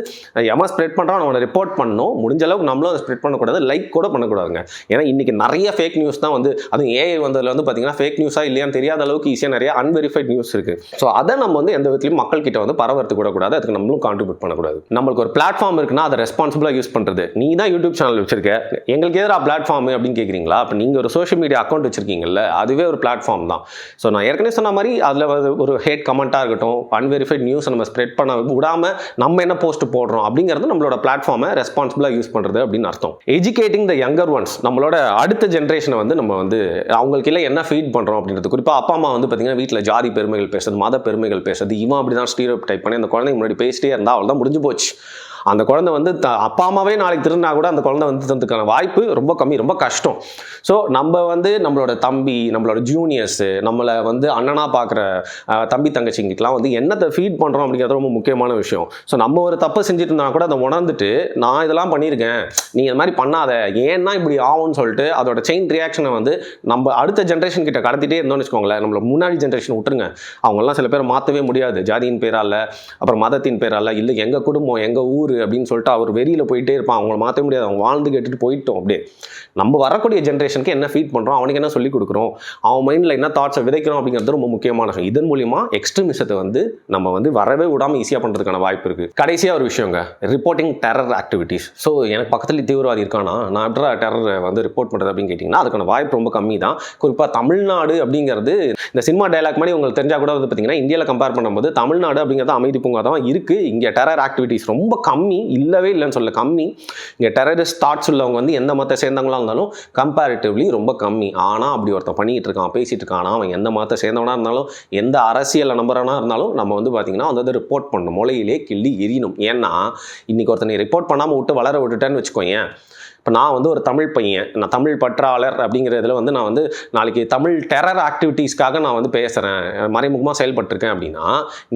எவன் ஸ்ப்ரெட் பண்ணுறான் அவனை ரிப்போர்ட் பண்ணணும். முடிஞ்ச அளவுக்கு நம்மளும் அதை ஸ்ப்ரெட் பண்ணக்கூடாது லைக் கூட பண்ணக்கூடாதுங்க. ஏன்னா இன்னைக்கு நிறைய ஃபேக் நியூஸ் தான் வந்து அதுவும் ஏஐ வந்ததுல வந்து பார்த்தீங்கன்னா ஃபேக் நியூஸாக இல்லையான்னு தெரியாத அளவுக்கு ஈஸியாக நிறைய அன்வெரிஃபைட் நியூஸ் இருக்கு. ஸோ அதை நம்ம வந்து எந்த விதத்துலையும் மக்கள் கிட்ட வந்து பரவறது கூட கூடாது. அதுக்கு நம்மளும் கான்ட்ரிபியூட் பண்ணக்கூடாது. நம்மளுக்கு ஒரு பிளாட்ஃபார்ம் இருக்குன்னா அதை ரெஸ்பான்சிபிளாக யூஸ் பண்ணுறது நீ தான் யூடியூப் சேனல் வச்சிருக்க. எங்களுக்கு எதிராக பிளாட்ஃபார்ம் அப்படின்னு கேட்குறீங்களா அப்போ நீங்கள் ஒரு சோஷியல் மீடியா அக்கௌண்ட் வச்சிருக்கீங்க. வச்சிருக்கீங்கல்ல அதுவே ஒரு பிளாட்ஃபார்ம் தான். ஸோ நான் ஏற்கனவே சொன்ன மாதிரி அதில் ஒரு ஹேட் கமெண்ட்டாக இருக்கட்டும் அன்வெரிஃபைட் நியூஸை நம்ம ஸ்ப்ரெட் பண்ண விடாமல் நம்ம என்ன போஸ்ட் போடுறோம் அப்படிங்கிறது நம்மளோட பிளாட்ஃபார்மை ரெஸ்பான்சிபிளாக யூஸ் பண்ணுறது அப்படின்னு அர்த்தம். எஜுகேட்டிங் த யங்கர் ஒன்ஸ் நம்மளோட அடுத்த ஜென்ரேஷனை வந்து நம்ம வந்து அவங்களுக்கு எல்லாம் என்ன ஃபீட் பண்ணுறோம் அப்படின்றது குறிப்பாக அப்பா அம்மா வந்து பார்த்தீங்கன்னா வீட்டில் ஜாதி பெருமைகள் பேசுறது மத பெருமைகள் பேசுறது இவன் அப்படி தான் ஸ்டீரோ டைப் பண்ணி அந்த குழந்தைங்க முன்னாடி பேசிட்டே இருந்தால் அவள் தான் முடிஞ்சு போச்சு. அந்த குழந்தை வந்து த அப்பா அம்மாவே நாளைக்கு திருந்தா கூட அந்த குழந்தை வந்து தந்ததுக்கான வாய்ப்பு ரொம்ப கம்மி ரொம்ப கஷ்டம். ஸோ நம்ம வந்து நம்மளோட தம்பி நம்மளோட ஜூனியர்ஸு நம்மளை வந்து அண்ணனாக பார்க்குற தம்பி தங்கச்சிங்களுக்குலாம் வந்து என்னத்தை ஃபீட் பண்ணுறோம் அப்படிங்கிறது ரொம்ப முக்கியமான விஷயம். ஸோ நம்ம ஒரு தப்பு செஞ்சுட்டு இருந்தா கூட அதை உணர்ந்துட்டு நான் இதெல்லாம் பண்ணியிருக்கேன். நீ இது மாதிரி பண்ணாத. ஏன்னா இப்படி ஆகும்னு சொல்லிட்டு அதோட செயின் ரியாக்ஷனை வந்து நம்ம அடுத்த ஜென்ரேஷன் கிட்ட கடத்திட்டே இருந்தோம்னு வச்சுக்கோங்களேன். நம்மள முன்னாடி ஜென்ரேஷன் விட்டுருங்க. அவங்கெல்லாம் சில பேர் மாற்றவே முடியாது. ஜாதியின் பேரால் அப்புறம் மதத்தின் பேரால் இல்லை எங்கள் குடும்பம் எங்கள் ஊர் அப்படின்னு சொல்லிட்டு அவர் வெறியில் போயிட்டே இருப்பான். அவங்கள மாற்ற முடியாது. அவங்க வாழ்ந்து கேட்டுட்டு போயிட்டோம் அப்படியே. நம்ம வரக்கூடிய ஜென்ரேஷனுக்கு என்ன ஃபீட் பண்ணுறோம் அவனுக்கு என்ன சொல்லிக் கொடுக்குறோம்? அவன் மைண்டில் என்ன தாட்ஸை விதைக்கிறோம் அப்படிங்கிறது ரொம்ப முக்கியமான விஷயம். இதன் மூலியமாக எக்ஸ்ட்ரீமிசத்தை வந்து நம்ம வந்து வரவே விடாமல் ஈஸியாக பண்ணுறதுக்கான வாய்ப்பு இருக்குது கடைசியாக ஒரு விஷயங்க. ரிப்போர்ட்டிங் டெரர் ஆக்டிவிட்டீஸ் ஸோ எனக்கு பக்கத்தில் தீவிரவாதி இருக்கானா? நான் எப்படி டெரர் வந்து ரிப்போர்ட் பண்ணுறது அப்படின்னு கேட்டிங்கன்னா அதுக்கான வாய்ப்பு ரொம்ப கம்மி தான். குறிப்பாக தமிழ்நாடு அப்படிங்கிறது இந்த சினிமா டைலாக் மாதிரி உங்களுக்கு தெரிஞ்சால் கூட வந்து பார்த்தீங்கன்னா இந்தியாவில் கம்பேர் பண்ணும்போது தமிழ்நாடு அப்படிங்கிறது அமைதி பூங்கா தான் இருக்குது இங்கே டெரர் ஆக்டிவிட்டீஸ் ரொம்ப கம்மி கம்மி இல்லவே இல்லைன்னு சொல்ல கம்மி. இங்கே டெரரிஸ்ட் தாட்ஸ் உள்ளவங்க வந்து எந்த மதத்தை சேர்ந்தவங்களா இருந்தாலும் கம்பேரிட்டிவ்லி ரொம்ப கம்மி. ஆனால் அப்படி ஒருத்தன் பண்ணிகிட்டு இருக்கான் பேசிட்டு இருக்கான் அவன் எந்த மதத்தை சேர்ந்தவனாக இருந்தாலும் எந்த அரசியல் நம்புறவனா இருந்தாலும் நம்ம வந்து பார்த்தீங்கன்னா வந்து ரிப்போர்ட் பண்ணணும். முளையிலே கிள்ளி எரியணும் ஏன்னா இன்னைக்கு ஒருத்தனை ரிப்போர்ட் பண்ணாமல் விட்டு வளர விட்டுட்டேன்னு வச்சுக்கோங்க இப்போ நான் வந்து ஒரு தமிழ் பையன். நான் தமிழ் பற்றாளர் அப்படிங்கிறதுல வந்து நான் வந்து நாளைக்கு தமிழ் டெரர் ஆக்டிவிட்டீஸ்க்காக நான் வந்து பேசுகிறேன் மறைமுகமாக செயல்பட்டிருக்கேன் அப்படின்னா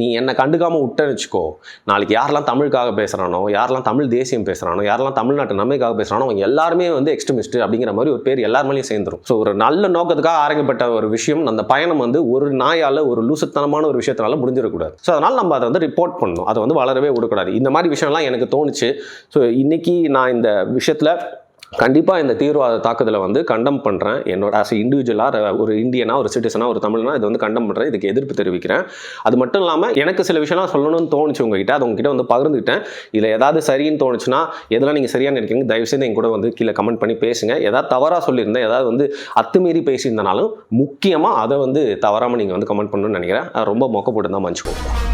நீ என்னை கண்டுக்காமல் விட்டேன்னு வச்சுக்கோ. நாளைக்கு யாரெல்லாம் தமிழுக்காக பேசுகிறானோ யாரெல்லாம் தமிழ் தேசியம் பேசுகிறானோ யாரெல்லாம் தமிழ்நாட்டு நன்மைக்காக பேசுகிறானோ அவங்க எல்லாருமே வந்து எக்ஸ்ட்ரீமிஸ்ட் அப்படிங்கிற மாதிரி ஒரு பேர் எல்லார் மேலேயும் சேர்ந்துரும். ஸோ ஒரு நல்ல நோக்கத்துக்காக ஆரம்பிக்கப்பட்ட ஒரு விஷயம் அந்த பயணம் வந்து ஒரு நாயால் ஒரு லூசுத்தனமான ஒரு விஷயத்தினால முடிஞ்சிடக்கூடாது. ஸோ அதனால் நம்ம அதை வந்து ரிப்போர்ட் பண்ணணும். அதை வந்து வளரவே விடக்கூடாது. இந்த மாதிரி விஷயம்லாம் எனக்கு தோணுச்சு. ஸோ இன்றைக்கி நான் இந்த விஷயத்தில் கண்டிப்பாக இந்த தீவிரவாத தாக்குதலை வந்து கண்டம் பண்ணுறேன் என்னோட ஆஸ் இண்டிவிஜுவலாக ஒரு இந்தியனா ஒரு சிட்டிசனாக ஒரு தமிழ்னா இது வந்து கண்டம் பண்ணுறேன் இதுக்கு எதிர்ப்பு தெரிவிக்கிறேன். அது மட்டும் இல்லாமல் எனக்கு சில விஷயம்லாம் சொல்லணும்னு தோணுச்சு உங்ககிட்ட. அது உங்ககிட்ட வந்து பகிர்ந்துக்கிட்டேன். இதில் ஏதாவது சரின்னு தோணுச்சுன்னா எதெல்லாம் நீங்கள் சரியாக நினைக்கிறீங்க தயவுசெய்து என் கூட வந்து கீழே கமெண்ட் பண்ணி பேசுங்க. ஏதாவது தவறாக சொல்லியிருந்தேன் ஏதாவது வந்து அத்துமீறி பேசியிருந்தனாலும் முக்கியமாக அதை வந்து தவறாமல் நீங்கள் வந்து கமெண்ட் பண்ணணும்னு நினைக்கிறேன். ரொம்ப மொக்கப்பட்டு தான் மன்னிச்சுக்கோங்க.